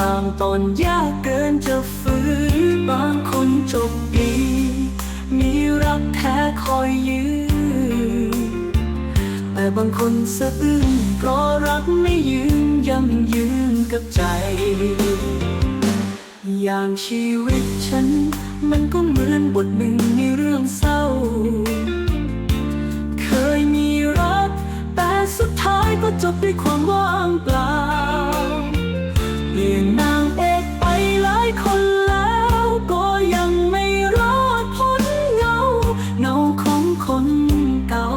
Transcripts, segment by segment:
บางตอนยากเกินจะฝืนบางคนจบดี มีรักแท้คอยยืนแต่บางคนสะอื้นเพราะรักไม่ยืนยังยืนกับใจ อย่างชีวิตฉัน มันก็เหมือนบทหนึ่งในเรื่องเศร้า เคยมีรัก แต่สุดท้ายก็จบด้วยความว่างเปล่า เก่า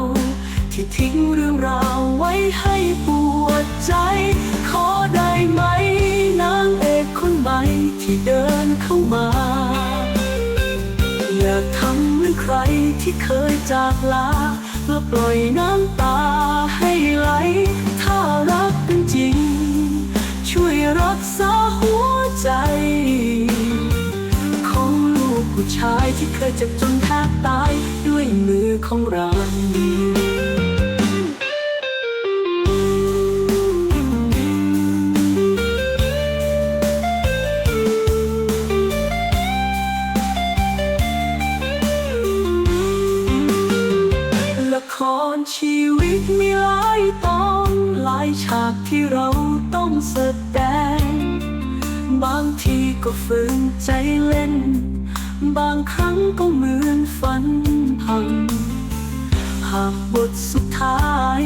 ที่ทิ้งเรื่องราวไว้ให้ปวดใจ ขอได้ไหมนางเอกคนใหม่ที่เดินเข้ามา อยากทำเหมือนใครที่เคยจากลาเพื่อปล่อยน้ำตาให้ไหล ผู้ชายที่เคยเจ็บจนแทบตายด้วยมือของเราละครชีวิตมีหลายตอนหลายฉากที่เราต้องแสดง บางทีก็ฝืนใจเล่น บางครั้งก็เหมือนฝันพัง หากบทสุดท้าย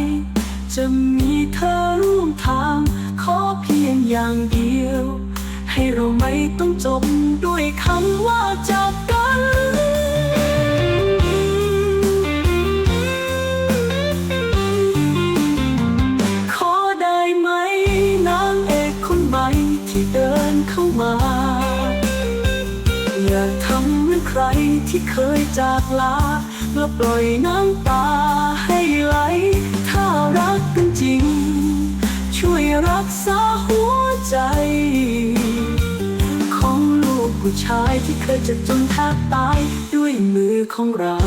จะมีเธอร่วมทาง ขอเพียงอย่างเดียว ให้เราไม่ต้องจบด้วยคำว่าจากกัน อย่าทำเหมือนใครที่เคยจากลาแล้วปล่อยน้ำตาให้ไหล ถ้ารักกันจริง ช่วยรักษาหัวใจ ของลูกผู้ชายที่เคยจะจนแทบตายด้วยมือของเรา